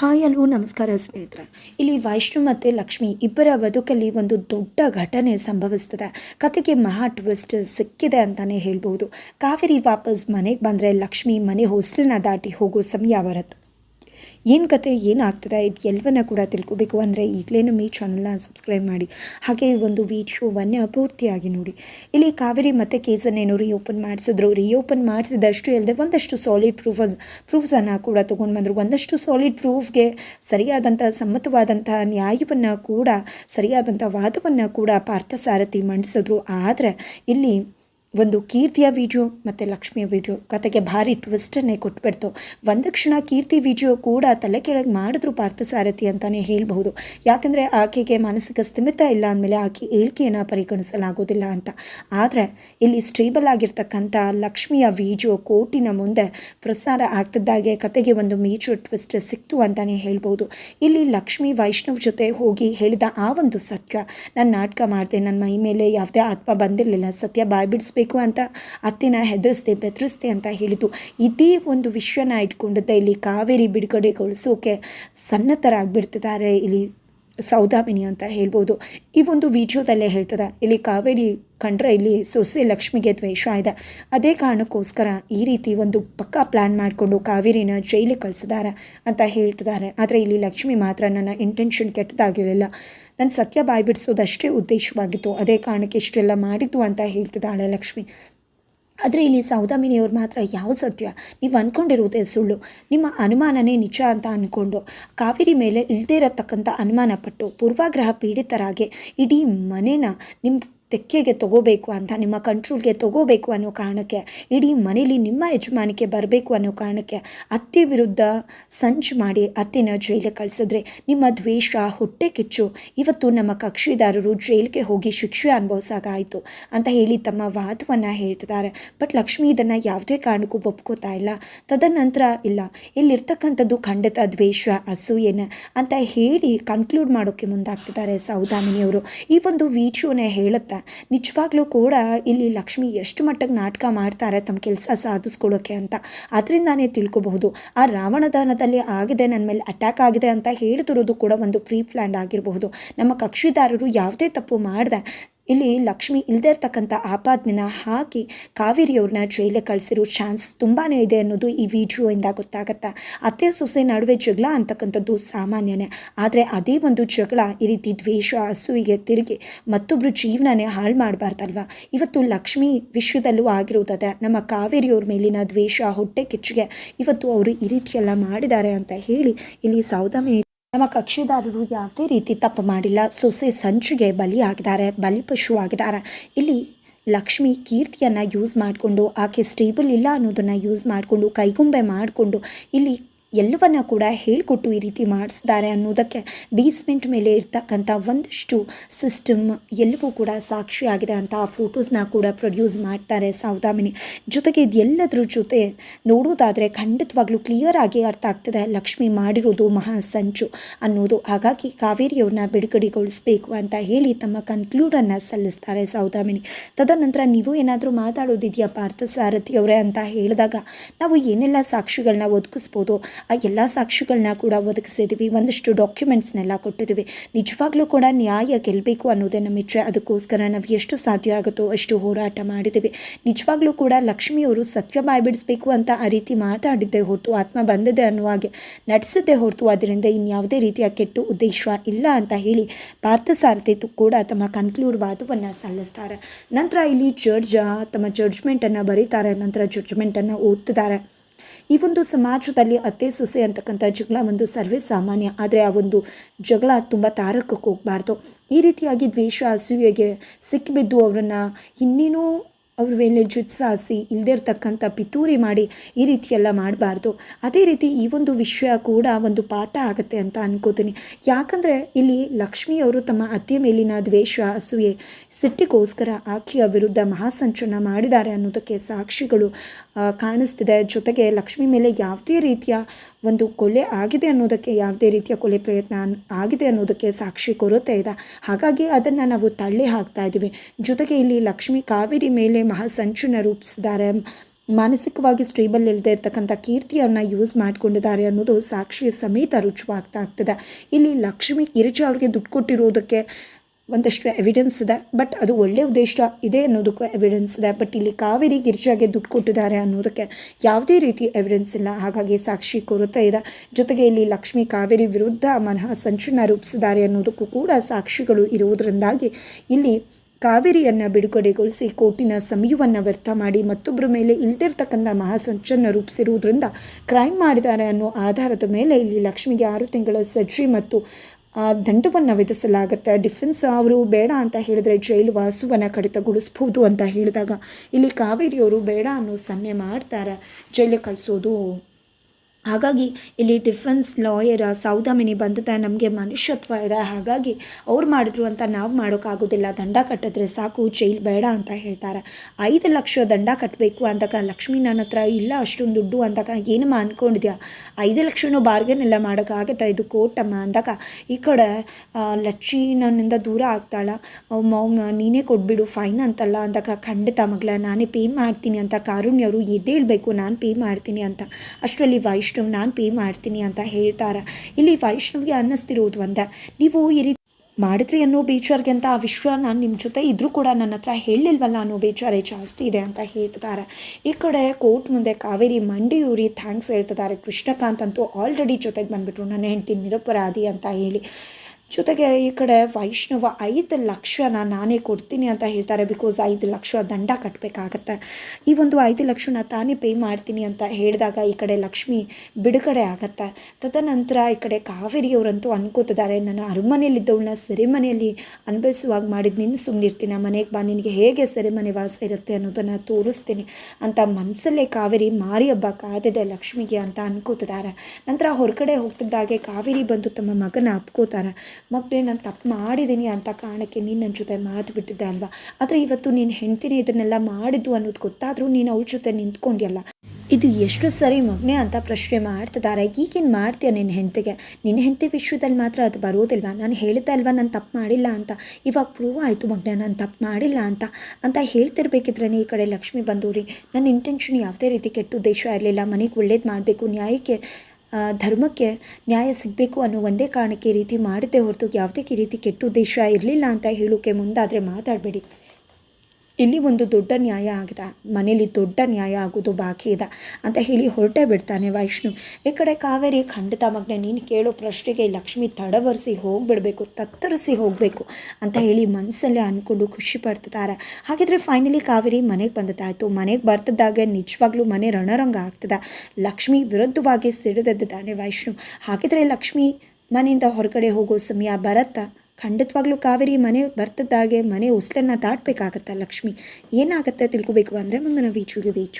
Hi ಅಲ್ಲೂ ನಮಸ್ಕಾರ ಸ್ನೇಹಿತರೆ. ಇಲ್ಲಿ ವೈಷ್ಣು ಮತ್ತು ಲಕ್ಷ್ಮಿ ಇಬ್ಬರ ಬದುಕಲ್ಲಿ ಒಂದು ದೊಡ್ಡ ಘಟನೆ ಸಂಭವಿಸ್ತದೆ. ಕತೆಗೆ ಮಹಾ ಟ್ವಿಸ್ಟ್ ಸಿಕ್ಕಿದೆ ಅಂತಲೇ ಹೇಳ್ಬೋದು. ಕಾವೇರಿ ವಾಪಸ್ ಮನೆಗೆ ಬಂದರೆ ಲಕ್ಷ್ಮಿ ಮನೆ ಹೊಸ್ಲನ್ನ ದಾಟಿ ಹೋಗೋ ಸಮಯ ಬರುತ್ತೆ. ಏನು ಕತೆ ಏನಾಗ್ತದೆ ಇದು ಎಲ್ಲವನ್ನ ಕೂಡ ತಿಳ್ಕೊಬೇಕು ಅಂದರೆ ಈಗಲೇ ನಮ್ಮ ಈ ಚಾನಲ್ನ ಸಬ್ಸ್ಕ್ರೈಬ್ ಮಾಡಿ. ಹಾಗೆ ಈ ಒಂದು ವಿಡಿಯೋವನ್ನು ಪೂರ್ತಿಯಾಗಿ ನೋಡಿ. ಇಲ್ಲಿ ಕಾವೇರಿ ಮತ್ತು ಕೇಸನ್ನೇನು ರೀಓಪನ್ ಮಾಡಿಸಿದ್ರು. ರೀಓಪನ್ ಮಾಡಿಸಿದಷ್ಟು ಇಲ್ಲದೆ ಒಂದಷ್ಟು ಸಾಲಿಡ್ ಪ್ರೂಫಸ್ ಪ್ರೂಫ್ಸನ್ನು ಕೂಡ ತೊಗೊಂಡು ಬಂದರು. ಒಂದಷ್ಟು ಸಾಲಿಡ್ ಪ್ರೂಫ್ಗೆ ಸರಿಯಾದಂಥ ಸಮ್ಮತವಾದಂಥ ನ್ಯಾಯವನ್ನು ಕೂಡ ಸರಿಯಾದಂಥ ವಾದವನ್ನು ಕೂಡ ಪಾರ್ಥಸಾರಥಿ ಮಂಡಿಸಿದ್ರು. ಆದರೆ ಇಲ್ಲಿ ಒಂದು ಕೀರ್ತಿಯ ವಿಡಿಯೋ ಮತ್ತು ಲಕ್ಷ್ಮಿಯ ವಿಡಿಯೋ ಕತೆಗೆ ಭಾರಿ ಟ್ವಿಸ್ಟನ್ನೇ ಕೊಟ್ಬಿಡ್ತು. ಒಂದಕ್ಷಣ ಕೀರ್ತಿ ವಿಡಿಯೋ ಕೂಡ ತಲೆ ಕೆಳಗೆ ಮಾಡಿದ್ರು ಪಾರ್ಥಸಾರಥಿ ಅಂತಲೇ ಹೇಳಬಹುದು. ಯಾಕಂದರೆ ಆಕೆಗೆ ಮಾನಸಿಕ ಸ್ಥಿಮಿತ ಇಲ್ಲ ಅಂದಮೇಲೆ ಆಕೆ ಏಳ್ಕೆಯನ್ನು ಪರಿಗಣಿಸಲಾಗೋದಿಲ್ಲ ಅಂತ. ಆದರೆ ಇಲ್ಲಿ ಸ್ಟೇಬಲ್ ಆಗಿರ್ತಕ್ಕಂಥ ಲಕ್ಷ್ಮಿಯ ವಿಡಿಯೋ ಕೋಟಿನ ಮುಂದೆ ಪ್ರಸಾರ ಆಗ್ತಿದ್ದಾಗೆ ಕತೆಗೆ ಒಂದು ಮೇಜರ್ ಟ್ವಿಸ್ಟ್ ಸಿಕ್ತು ಅಂತಲೇ ಹೇಳ್ಬೋದು ಇಲ್ಲಿ ಲಕ್ಷ್ಮಿ ವೈಷ್ಣವ್ ಜೊತೆ ಹೋಗಿ ಹೇಳಿದ ಆ ಒಂದು ಸತ್ಯ. ನಾನು ನಾಟಕ ಮಾಡಿದೆ ನನ್ನ ಮೈ ಮೇಲೆ ಯಾವುದೇ ಆತ್ಮ ಬಂದಿರಲಿಲ್ಲ, ಸತ್ಯ ಬಾಯ್ ಬಿಡಿಸ್ಬೇಕು ಅಂತ ಅತ್ತಿನ ಹೆದರಿಸ್ದೆ, ಬೆದರಿಸ್ದೆ ಅಂತ ಹೇಳಿತು ಇದೇ ಒಂದು ವಿಷಯನ ಇಟ್ಕೊಂಡಿದ್ದ ಇಲ್ಲಿ ಕಾವೇರಿ ಬಿಡುಗಡೆಗೊಳಿಸೋಕೆ ಸನ್ನದ್ಧರಾಗ್ಬಿಡ್ತಿದ್ದಾರೆ ಇಲ್ಲಿ ಸೌದಾಮಿನಿ ಅಂತ ಹೇಳ್ಬೋದು. ಈ ಒಂದು ವಿಡಿಯೋದಲ್ಲೇ ಹೇಳ್ತದೆ, ಇಲ್ಲಿ ಕಾವೇರಿ ಕಂಡ್ರೆ ಇಲ್ಲಿ ಸೊಸೆ ಲಕ್ಷ್ಮಿಗೆ ದ್ವೇಷ ಇದೆ. ಅದೇ ಕಾರಣಕ್ಕೋಸ್ಕರ ಈ ರೀತಿ ಒಂದು ಪಕ್ಕಾ ಪ್ಲ್ಯಾನ್ ಮಾಡಿಕೊಂಡು ಕಾವೇರಿನ ಜೈಲಿಗೆ ಕಳಿಸಿದ್ದಾರೆ ಅಂತ ಹೇಳ್ತಿದ್ದಾರೆ. ಆದರೆ ಇಲ್ಲಿ ಲಕ್ಷ್ಮಿ ಮಾತ್ರ ನನ್ನ ಇಂಟೆನ್ಷನ್ ಕೆಟ್ಟದಾಗಿರಲಿಲ್ಲ. ನನ್ನ ಸತ್ಯ ಬಾಯ್ಬಿಡಿಸೋದಷ್ಟೇ ಉದ್ದೇಶವಾಗಿತ್ತು. ಅದೇ ಕಾರಣಕ್ಕೆ ಇಷ್ಟೆಲ್ಲ ಮಾಡಿದ್ದು ಅಂತ ಹೇಳ್ತಿದ್ದಾಳೆ ಲಕ್ಷ್ಮಿ. ಆದರೆ ಇಲ್ಲಿ ಸೌದಾಮಿನಿಯವ್ರು ಮಾತ್ರ ಯಾವ ಸತ್ಯ? ನೀವು ಅಂದ್ಕೊಂಡಿರುವುದೇ ಸುಳ್ಳು. ನಿಮ್ಮ ಅನುಮಾನನೇ ನಿಜ ಅಂತ ಅಂದ್ಕೊಂಡು ಕಾವೇರಿ ಮೇಲೆ ಇಲ್ಲದೇ ಇರತಕ್ಕಂಥ ಅನುಮಾನ ಪಟ್ಟು ಪೂರ್ವಾಗ್ರಹ ಪೀಡಿತರಾಗಿ ಇಡೀ ಮನೇನ ನಿಮ್ಮ ತೆಕ್ಕೆಗೆ ತಗೋಬೇಕು ಅಂತ, ನಿಮ್ಮ ಕಂಟ್ರೋಲ್ಗೆ ತಗೋಬೇಕು ಅನ್ನೋ ಕಾರಣಕ್ಕೆ, ಇಡೀ ಮನೇಲಿ ನಿಮ್ಮ ಯಜಮಾನಿಕೆ ಬರಬೇಕು ಅನ್ನೋ ಕಾರಣಕ್ಕೆ ಅತ್ತೆ ವಿರುದ್ಧ ಸಂಚು ಮಾಡಿ ಅತ್ತೆನ ಜೈಲಿಗೆ ಕಳಿಸಿದ್ರೆ ನಿಮ್ಮ ದ್ವೇಷ, ಹೊಟ್ಟೆ ಕಿಚ್ಚು. ಇವತ್ತು ನಮ್ಮ ಕಕ್ಷಿದಾರರು ಜೈಲಿಗೆ ಹೋಗಿ ಶಿಕ್ಷೆ ಅನುಭವಿಸಾಗಾಯಿತು ಅಂತ ಹೇಳಿ ತಮ್ಮ ವಾದವನ್ನು ಹೇಳ್ತಿದ್ದಾರೆ. ಬಟ್ ಲಕ್ಷ್ಮಿ ಇದನ್ನು ಯಾವುದೇ ಕಾರಣಕ್ಕೂ ಒಪ್ಕೋತಾ ಇಲ್ಲ. ತದನಂತರ, ಇಲ್ಲ, ಇಲ್ಲಿರ್ತಕ್ಕಂಥದ್ದು ಖಂಡಿತ ದ್ವೇಷ, ಅಸೂಯೆನ ಅಂತ ಹೇಳಿ ಕನ್ಕ್ಲೂಡ್ ಮಾಡೋಕ್ಕೆ ಮುಂದಾಗ್ತಿದ್ದಾರೆ ಸೌದಾಮಿನಿಯವರು. ಈ ಒಂದು ವಿಡಿಯೋನೇ ಹೇಳುತ್ತೆ ನಿಜವಾಗ್ಲೂ ಕೂಡ ಇಲ್ಲಿ ಲಕ್ಷ್ಮಿ ಎಷ್ಟು ಮಟ್ಟಿಗೆ ನಾಟಕ ಮಾಡ್ತಾರೆ ತಮ್ಮ ಕೆಲಸ ಸಾಧಿಸ್ಕೊಳ್ಳೋಕೆ ಅಂತ. ಅದರಿಂದಾನೇ ತಿಳ್ಕೊಬಹುದು. ಆ ರಾವಣದಾನದಲ್ಲಿ ಆಗಿದೆ ನನ್ನ ಮೇಲೆ ಅಟ್ಯಾಕ್ ಆಗಿದೆ ಅಂತ ಹೇಳ್ತಿರೋದು ಕೂಡ ಒಂದು ಪ್ರೀ ಪ್ಲ್ಯಾಂಡ್ ಆಗಿರಬಹುದು. ನಮ್ಮ ಕಕ್ಷಿದಾರರು ಯಾವುದೇ ತಪ್ಪು ಮಾಡಿದೆ ಇಲ್ಲಿ ಲಕ್ಷ್ಮಿ ಇಲ್ಲದೆ ಇರ್ತಕ್ಕಂಥ ಆಪಾದ್ನ ಹಾಕಿ ಕಾವೇರಿಯವ್ರನ್ನ ಜೈಲಿಗೆ ಕಳಿಸಿರೋ ಚಾನ್ಸ್ ತುಂಬಾ ಇದೆ ಅನ್ನೋದು ಈ ವಿಡಿಯೋಯಿಂದ ಗೊತ್ತಾಗುತ್ತೆ. ಅತ್ತೆ ಸೊಸೆ ನಡುವೆ ಜಗಳ ಅಂತಕ್ಕಂಥದ್ದು ಸಾಮಾನ್ಯನೇ. ಆದರೆ ಅದೇ ಒಂದು ಜಗಳ ಈ ರೀತಿ ದ್ವೇಷ ಹಸುವಿಗೆ ತಿರುಗಿ ಮತ್ತೊಬ್ಬರು ಜೀವನನೇ ಹಾಳು ಮಾಡಬಾರ್ದಲ್ವ? ಇವತ್ತು ಲಕ್ಷ್ಮಿ ವಿಶ್ವದಲ್ಲೂ ಆಗಿರೋದದೆ. ನಮ್ಮ ಕಾವೇರಿಯವ್ರ ಮೇಲಿನ ದ್ವೇಷ, ಹೊಟ್ಟೆ ಕಿಚ್ಚಿಗೆ ಇವತ್ತು ಅವರು ಈ ರೀತಿಯೆಲ್ಲ ಮಾಡಿದ್ದಾರೆ ಅಂತ ಹೇಳಿ ಇಲ್ಲಿ ಸೌದಾಮಿನಿ ನಮ್ಮ ಕಕ್ಷಿದಾರರು ಯಾವುದೇ ರೀತಿ ತಪ್ಪು ಮಾಡಿಲ್ಲ. ಸೊಸೆ ಸಂಚಿಗೆ ಬಲಿಯಾಗಿದ್ದಾರೆ ಬಲಿಪಶು ಆಗಿದ್ದಾರೆ ಇಲ್ಲಿ ಲಕ್ಷ್ಮಿ ಕೀರ್ತಿಯನ್ನು ಯೂಸ್ ಮಾಡಿಕೊಂಡು, ಆಕೆ ಸ್ಟೇಬಲ್ ಇಲ್ಲ ಅನ್ನೋದನ್ನು ಯೂಸ್ ಮಾಡಿಕೊಂಡು, ಕೈಗೊಂಬೆ ಮಾಡಿಕೊಂಡು, ಇಲ್ಲಿ ಎಲ್ಲವನ್ನ ಕೂಡ ಹೇಳಿಕೊಟ್ಟು ಈ ರೀತಿ ಮಾಡಿಸ್ತಾರೆ ಅನ್ನೋದಕ್ಕೆ ಬೇಸ್ಮೆಂಟ್ ಮೇಲೆ ಇರ್ತಕ್ಕಂಥ ಒಂದಷ್ಟು ಸಿಸ್ಟಮ್ ಎಲ್ಲವೂ ಕೂಡ ಸಾಕ್ಷಿಯಾಗಿದೆ ಅಂತ ಆ ಫೋಟೋಸ್ನ ಕೂಡ ಪ್ರೊಡ್ಯೂಸ್ ಮಾಡ್ತಾರೆ ಸೌದಾಮಿನಿ ಜೊತೆಗೆ ಇದೆಲ್ಲದ್ರ ಜೊತೆ ನೋಡೋದಾದರೆ ಖಂಡಿತವಾಗ್ಲೂ ಕ್ಲಿಯರ್ ಆಗಿ ಅರ್ಥ ಆಗ್ತದೆ ಲಕ್ಷ್ಮಿ ಮಾಡಿರೋದು ಮಹಾ ಸಂಚು ಅನ್ನೋದು. ಹಾಗಾಗಿ ಕಾವೇರಿಯವ್ರನ್ನ ಬಿಡುಗಡೆಗೊಳಿಸಬೇಕು ಅಂತ ಹೇಳಿ ತಮ್ಮ ಕನ್ಕ್ಲೂಡನ್ನು ಸಲ್ಲಿಸ್ತಾರೆ ಸೌದಾಮಿನಿ ತದನಂತರ ನೀವು ಏನಾದರೂ ಮಾತಾಡೋದಿದೆಯಾ ಪಾರ್ಥಸಾರಥಿ ಅವರೇ ಅಂತ ಹೇಳಿದಾಗ ನಾವು ಏನೆಲ್ಲ ಸಾಕ್ಷಿಗಳನ್ನ ಒದಗಿಸ್ಬೋದು ಆ ಎಲ್ಲ ಸಾಕ್ಷಿಗಳನ್ನ ಕೂಡ ಒದಗಿಸಿದ್ದೀವಿ ಒಂದಷ್ಟು ಡಾಕ್ಯುಮೆಂಟ್ಸ್ನೆಲ್ಲ ಕೊಟ್ಟಿದ್ದೀವಿ ನಿಜವಾಗ್ಲೂ ಕೂಡ ನ್ಯಾಯ ಗೆಲ್ಲಬೇಕು ಅನ್ನೋದೇ ನಮ್ಮ ಇಚ್ಛೆ. ಅದಕ್ಕೋಸ್ಕರ ನಾವು ಎಷ್ಟು ಸಾಧ್ಯ ಆಗುತ್ತೋ ಅಷ್ಟು ಹೋರಾಟ ಮಾಡಿದ್ದೀವಿ ನಿಜವಾಗ್ಲೂ ಕೂಡ ಲಕ್ಷ್ಮಿಯವರು ಸತ್ಯ ಬಾಯ್ಬಿಡಿಸ್ಬೇಕು ಅಂತ ಆ ರೀತಿ ಮಾತಾಡಿದ್ದೇ ಹೊರತು, ಆತ್ಮ ಬಂದಿದೆ ಅನ್ನುವ ಹಾಗೆ ನಟಿಸದೆ ಹೊರತು ಅದರಿಂದ ಇನ್ಯಾವುದೇ ರೀತಿಯ ಕೆಟ್ಟ ಉದ್ದೇಶ ಇಲ್ಲ ಅಂತ ಹೇಳಿ ಪಾರ್ಥಸಾರಥಿ ಕೂಡ ತಮ್ಮ ಕನ್ಕ್ಲೂಡ್ ವಾದವನ್ನು ಸಲ್ಲಿಸ್ತಾರೆ. ನಂತರ ಇಲ್ಲಿ ಜಡ್ಜ್ ತಮ್ಮ ಜಡ್ಜ್ಮೆಂಟನ್ನು ಬರೀತಾರೆ. ನಂತರ ಜಡ್ಜ್ಮೆಂಟನ್ನು ಓದ್ತಿದ್ದಾರೆ. ಈ ಒಂದು ಸಮಾಜದಲ್ಲಿ ಅತ್ತೆ ಸೊಸೆ ಅಂತಕ್ಕಂಥ ಜಗಳ ಒಂದು ಸರ್ವೇ ಸಾಮಾನ್ಯ. ಆದರೆ ಆ ಒಂದು ಜಗಳ ತುಂಬ ತಾರಕಕ್ಕೆ ಹೋಗಬಾರ್ದು. ಈ ರೀತಿಯಾಗಿ ದ್ವೇಷ, ಅಸೂಯೆಗೆ ಸಿಕ್ಕಿಬಿದ್ದು ಅವರನ್ನು ಇನ್ನೇನೂ ಅವ್ರ ಮೇಲೆ ಜುತ್ಸಾಸಿ ಇಲ್ಲದೇ ಇರ್ತಕ್ಕಂಥ ಪಿತೂರಿ ಮಾಡಿ ಈ ರೀತಿಯೆಲ್ಲ ಮಾಡಬಾರ್ದು. ಅದೇ ರೀತಿ ಈ ಒಂದು ವಿಷಯ ಕೂಡ ಒಂದು ಪಾಠ ಆಗುತ್ತೆ ಅಂತ ಅನ್ಕೋತೀನಿ. ಯಾಕಂದರೆ ಇಲ್ಲಿ ಲಕ್ಷ್ಮಿಯವರು ತಮ್ಮ ಅತ್ತೆ ಮೇಲಿನ ದ್ವೇಷ, ಅಸೂಯೆ, ಸಿಟ್ಟಿಗೋಸ್ಕರ ಆಕೆಯ ವಿರುದ್ಧ ಮಹಾಸಂಚನ ಮಾಡಿದ್ದಾರೆ ಅನ್ನೋದಕ್ಕೆ ಸಾಕ್ಷಿಗಳು ಕಾಣಿಸ್ತಿದೆ. ಜೊತೆಗೆ ಲಕ್ಷ್ಮಿ ಮೇಲೆ ಯಾವುದೇ ರೀತಿಯ ಒಂದು ಕೊಲೆ ಆಗಿದೆ ಅನ್ನೋದಕ್ಕೆ ಯಾವುದೇ ರೀತಿಯ ಕೊಲೆ ಪ್ರಯತ್ನ ಆಗಿದೆ ಅನ್ನೋದಕ್ಕೆ ಸಾಕ್ಷಿ ಕೊರತೆ ಇದೆ. ಹಾಗಾಗಿ ಅದನ್ನು ನಾವು ತಳ್ಳಿ ಹಾಕ್ತಾ ಇದ್ದೀವಿ. ಜೊತೆಗೆ ಇಲ್ಲಿ ಲಕ್ಷ್ಮಿ ಕಾವೇರಿ ಮೇಲೆ ಮಹಾ ಸಂಚುನ ರೂಪಿಸಿದ್ದಾರೆ. ಮಾನಸಿಕವಾಗಿ ಸ್ಟೇಬಲ್ ಇಲ್ಲದೆ ಇರ್ತಕ್ಕಂಥ ಕೀರ್ತಿಯನ್ನು ಯೂಸ್ ಮಾಡಿಕೊಂಡಿದ್ದಾರೆ ಅನ್ನೋದು ಸಾಕ್ಷಿ ಸಮೇತ ರುಜುವಾಗ್ತಾ ಆಗ್ತದೆ. ಇಲ್ಲಿ ಲಕ್ಷ್ಮಿ ಗಿರಿಜಾ ಅವ್ರಿಗೆ ದುಡ್ಡು ಕೊಟ್ಟಿರೋದಕ್ಕೆ ಒಂದಷ್ಟು ಎವಿಡೆನ್ಸ್ ಇದೆ. ಬಟ್ ಅದು ಒಳ್ಳೆಯ ಉದ್ದೇಶ, ಇದೆ ಅನ್ನೋದಕ್ಕೂ ಎವಿಡೆನ್ಸ್ ಇದೆ. ಬಟ್ ಇಲ್ಲಿ ಕಾವೇರಿ ಗಿರಿಜಾಗೆ ದುಡ್ಡು ಕೊಟ್ಟಿದ್ದಾರೆ ಅನ್ನೋದಕ್ಕೆ ಯಾವುದೇ ರೀತಿ ಎವಿಡೆನ್ಸ್ ಇಲ್ಲ. ಹಾಗಾಗಿ ಸಾಕ್ಷಿ ಕೊರತೆ ಇದೆ. ಜೊತೆಗೆ ಇಲ್ಲಿ ಲಕ್ಷ್ಮಿ ಕಾವೇರಿ ವಿರುದ್ಧ ಮನಃ ಸಂಚನ ರೂಪಿಸಿದ್ದಾರೆ ಅನ್ನೋದಕ್ಕೂ ಕೂಡ ಸಾಕ್ಷಿಗಳು ಇರುವುದರಿಂದಾಗಿ ಇಲ್ಲಿ ಕಾವೇರಿಯನ್ನು ಬಿಡುಗಡೆಗೊಳಿಸಿ ಕೋರ್ಟಿನ ಸಮಯವನ್ನು ವ್ಯರ್ಥ ಮಾಡಿ ಮತ್ತೊಬ್ಬರ ಮೇಲೆ ಇಲ್ದಿರ್ತಕ್ಕಂಥ ಮಹಾಸಂಚನ್ನು ರೂಪಿಸಿರುವುದರಿಂದ ಕ್ರೈಮ್ ಮಾಡಿದ್ದಾರೆ ಅನ್ನೋ ಆಧಾರದ ಮೇಲೆ ಇಲ್ಲಿ ಲಕ್ಷ್ಮಿಗೆ ಆರು ತಿಂಗಳ ಸರ್ಜರಿ ಮತ್ತು ದಂಡವನ್ನು ವಿಧಿಸಲಾಗುತ್ತೆ. ಡಿಫೆನ್ಸ್ ಅವರು ಬೇಡ ಅಂತ ಹೇಳಿದ್ರೆ ಜೈಲು ವಾಸುವನ್ನು ಕಡಿತಗೊಳಿಸ್ಬೋದು ಅಂತ ಹೇಳಿದಾಗ ಇಲ್ಲಿ ಕಾವೇರಿಯವರು ಬೇಡ ಅನ್ನೋ ಸನ್ನೆ ಮಾಡ್ತಾರೆ. ಜೈಲಿಗೆ ಕಳಿಸೋದು ಹಾಗಾಗಿ ಇಲ್ಲಿ ಡಿಫೆನ್ಸ್ ಲಾಯರ್ ಸೌದಾಮಿನಿ ಬಂದದ ನಮಗೆ ಮನುಷ್ಯತ್ವ ಇದೆ. ಹಾಗಾಗಿ ಅವ್ರು ಮಾಡಿದ್ರು ಅಂತ ನಾವು ಮಾಡೋಕ್ಕಾಗೋದಿಲ್ಲ ದಂಡ ಕಟ್ಟಿದ್ರೆ ಸಾಕು, ಜೈಲ್ ಬೇಡ ಅಂತ ಹೇಳ್ತಾರೆ. ಐದು ಲಕ್ಷ ದಂಡ ಕಟ್ಟಬೇಕು ಅಂದಾಗ ಲಕ್ಷ್ಮೀ ನನ್ನ ಹತ್ರ ಇಲ್ಲ ಅಷ್ಟೊಂದು ದುಡ್ಡು ಅಂದಾಗ ಏನಮ್ಮ ಅಂದ್ಕೊಂಡಿದ್ಯಾ ಐದು ಲಕ್ಷನೂ ಬಾರ್ಗೇನ್ ಎಲ್ಲ ಮಾಡೋಕ್ಕಾಗತ್ತಾ ಇದು ಕೋಟಮ್ಮ ಅಂದಾಗ ಈ ಕಡೆ ಲಕ್ಷ್ಮಿ ನನ್ನಿಂದ ದೂರ ಆಗ್ತಾಳ. ನೀನೇ ಕೊಟ್ಬಿಡು ಫೈನ್ ಅಂತಲ್ಲ ಅಂದಾಗ ಖಂಡಿತ ಮಗಳ, ನಾನೇ ಪೇ ಮಾಡ್ತೀನಿ ಅಂತ ಕಾರುಣ್ಯವರು ಎದ್ದೇಳಬೇಕು, ನಾನು ಪೇ ಮಾಡ್ತೀನಿ ಅಂತ. ಅಷ್ಟರಲ್ಲಿ ವೈಷ್ಣವ್ ನಾನು ಪೇ ಮಾಡ್ತೀನಿ ಅಂತ ಹೇಳ್ತಾರೆ. ಇಲ್ಲಿ ವೈಷ್ಣವ್ಗೆ ಅನ್ನಿಸ್ತಿರೋದು ಒಂದೇ, ನೀವು ಈ ರೀತಿ ಮಾಡಿದ್ರಿ ಅನ್ನೋ ಬೇಜಾರಿಗೆ ಅಂತ ಆ ವಿಶ್ವ ನಾನು ನಿಮ್ಮ ಜೊತೆ ಇದ್ರೂ ಕೂಡ ನನ್ನ ಹತ್ರ ಹೇಳಿಲ್ವಲ್ಲ ಅನ್ನೋ ಬೇಜಾರೇ ಜಾಸ್ತಿ ಇದೆ ಅಂತ ಹೇಳ್ತಿದ್ದಾರೆ ಈ ಕಡೆ ಕೋರ್ಟ್ ಮುಂದೆ ಕಾವೇರಿ ಮಂಡಿಯೂರಿ ಥ್ಯಾಂಕ್ಸ್ ಹೇಳ್ತಿದ್ದಾರೆ ಕೃಷ್ಣಕಾಂತ್ ಅಂತೂ ಆಲ್ರೆಡಿ ಜೊತೆಗೆ ಬಂದುಬಿಟ್ರು. ನನ್ನ ಹೆಂಡತಿ ನಿರಪರಾಧಿ ಅಂತ ಹೇಳಿ. ಜೊತೆಗೆ ಈ ಕಡೆ ವೈಷ್ಣವ ಐದು ಲಕ್ಷನ ನಾನೇ ಕೊಡ್ತೀನಿ ಅಂತ ಹೇಳ್ತಾರೆ ಬಿಕಾಸ್ ಐದು ಲಕ್ಷ ದಂಡ ಕಟ್ಟಬೇಕಾಗತ್ತೆ ಈ ಒಂದು ಐದು ಲಕ್ಷನ ತಾನೇ ಪೇ ಮಾಡ್ತೀನಿ ಅಂತ ಹೇಳಿದಾಗ ಈ ಕಡೆ ಲಕ್ಷ್ಮಿ ಬಿಡುಗಡೆ ಆಗತ್ತೆ. ತದನಂತರ ಈ ಕಡೆ ಕಾವೇರಿಯವರಂತೂ ಅನ್ಕೋತಿದ್ದಾರೆ, ನಾನು ಅರಮನೆಯಲ್ಲಿದ್ದವಳನ್ನ ಸೆರೆಮನೆಯಲ್ಲಿ ಅನುಭವಿಸುವಾಗ ಮಾಡಿದ ನಿನ್ನ ಸುಮ್ಮನಿರ್ತೀನಿ ಮನೆಗೆ ಬಾ, ನಿನಗೆ ಹೇಗೆ ಸೆರೆಮನೆ ವಾಸ ಇರುತ್ತೆ ಅನ್ನೋದನ್ನು ತೋರಿಸ್ತೀನಿ ಅಂತ ಮನಸ್ಸಲ್ಲೇ ಕಾವೇರಿ ಮಾರಿ ಹಬ್ಬ ಕಾದಿದೆ ಲಕ್ಷ್ಮಿಗೆ ಅಂತ ಅನ್ಕೋತಿದ್ದಾರೆ. ನಂತರ ಹೊರಗಡೆ ಹೋಗ್ತಿದ್ದಾಗೆ ಕಾವೇರಿ ಬಂದು ತಮ್ಮ ಮಗನ ಅಪ್ಕೋತಾರೆ. ಮಗನೇ, ನಾನು ತಪ್ಪು ಮಾಡಿದ್ದೀನಿ ಅಂತ ಕಾರಣಕ್ಕೆ ನೀನು ನನ್ನ ಜೊತೆ ಮಾತು ಬಿಟ್ಟಿದ್ದೆ ಅಲ್ವಾ? ಆದರೆ ಇವತ್ತು ನೀನು ಹೆಂಡ್ತೀನಿ ಇದನ್ನೆಲ್ಲ ಮಾಡಿದ್ದು ಅನ್ನೋದು ಗೊತ್ತಾದರೂ ನೀನು ಅವಳ ಜೊತೆ ನಿಂತ್ಕೊಂಡಿಯಲ್ಲ. ಇದು ಎಷ್ಟು ಸರಿ ಮಗನೇ ಅಂತ ಪ್ರಶ್ನೆ ಮಾಡ್ತಿದ್ದಾರೆ ಈಗೇನು ಮಾಡ್ತೀಯ ನಿನ್ನ ಹೆಂಡತಿಗೆ? ನಿನ್ನ ಹೆಂಡತಿ ವಿಷಯದಲ್ಲಿ ಮಾತ್ರ ಅದು ಬರೋದಿಲ್ವಾ? ನಾನು ಹೇಳ್ತಾ ಅಲ್ವಾ ನಾನು ತಪ್ಪು ಮಾಡಿಲ್ಲ ಅಂತ? ಇವಾಗ ಪ್ರೂವ್ ಆಯಿತು ಮಗನೇ, ನಾನು ತಪ್ಪು ಮಾಡಿಲ್ಲ ಅಂತ? ಅಂತ ಹೇಳ್ತಿರ್ಬೇಕಿದ್ರೆ ಈ ಕಡೆ ಲಕ್ಷ್ಮಿ ಬಂದೂರಿ ನನ್ನ ಇಂಟೆನ್ಷನ್ ಯಾವುದೇ ರೀತಿ ಕೆಟ್ಟ ಉದ್ದೇಶ ಇರಲಿಲ್ಲ. ಮನೆಗೆ ಒಳ್ಳೇದು ಮಾಡಬೇಕು. ನ್ಯಾಯಕ್ಕೆ ಧರ್ಮಕ್ಕೆ ನ್ಯಾಯ ಸಿಗಬೇಕು ಅನ್ನೋ ಒಂದೇ ಕಾರಣಕ್ಕೆ ರೀತಿ ಮಾಡಿದ್ದೆ ಹೊರತು ಯಾವುದೇ ರೀತಿ ಕೆಟ್ಟ ಉದ್ದೇಶ ಇರಲಿಲ್ಲ ಅಂತ ಹೇಳೋಕ್ಕೆ ಮುಂದಾದರೆ ಮಾತಾಡಬೇಡಿ. ಇಲ್ಲಿ ಒಂದು ದೊಡ್ಡ ನ್ಯಾಯ ಆಗಿದೆ. ಮನೇಲಿ ದೊಡ್ಡ ನ್ಯಾಯ ಆಗೋದು ಬಾಕಿ ಇದೆ ಅಂತ ಹೇಳಿ ಹೊರಟೇ ಬಿಡ್ತಾನೆ ವೈಷ್ಣು. ಈ ಕಡೆ ಕಾವೇರಿ ಖಂಡಿತ ಮಗನೆ, ನೀನು ಕೇಳೋ ಪ್ರಶ್ನೆಗೆ ಲಕ್ಷ್ಮಿ ತಡವರಿಸಿ ಹೋಗಿಬಿಡಬೇಕು, ತತ್ತರಿಸಿ ಹೋಗಬೇಕು ಅಂತ ಹೇಳಿ ಮನಸ್ಸಲ್ಲೇ ಅಂದ್ಕೊಂಡು ಖುಷಿ ಪಡ್ತಿದ್ದಾರೆ. ಹಾಗಿದ್ರೆ ಫೈನಲಿ ಕಾವೇರಿ ಮನೆಗೆ ಬಂದದ್ದಾಯಿತು. ಮನೆಗೆ ಬರ್ತಿದ್ದಾಗ ನಿಜವಾಗ್ಲೂ ಮನೆ ರಣರಂಗ ಆಗ್ತದೆ. ಲಕ್ಷ್ಮಿ ವಿರುದ್ಧವಾಗಿ ಸಿಡಿದೆದ್ದಿದ್ದಾನೆ ವೈಷ್ಣು. ಹಾಗಿದ್ರೆ ಲಕ್ಷ್ಮಿ ಮನೆಯಿಂದ ಹೊರಗಡೆ ಹೋಗೋ ಸಮಯ ಬರತ್ತಾ? ಖಂಡಿತವಾಗ್ಲೂ ಕಾವೇರಿ ಮನೆ ಬರ್ತದಾಗೆ ಮನೆ ಉಸಿರನ್ನು ದಾಟಬೇಕಾಗತ್ತೆ ಲಕ್ಷ್ಮಿ? ಏನಾಗುತ್ತೆ ತಿಳ್ಕೊಬೇಕು ಅಂದರೆ ಮುಂದಿನ ವೀಚುಗೆ ವೀಚು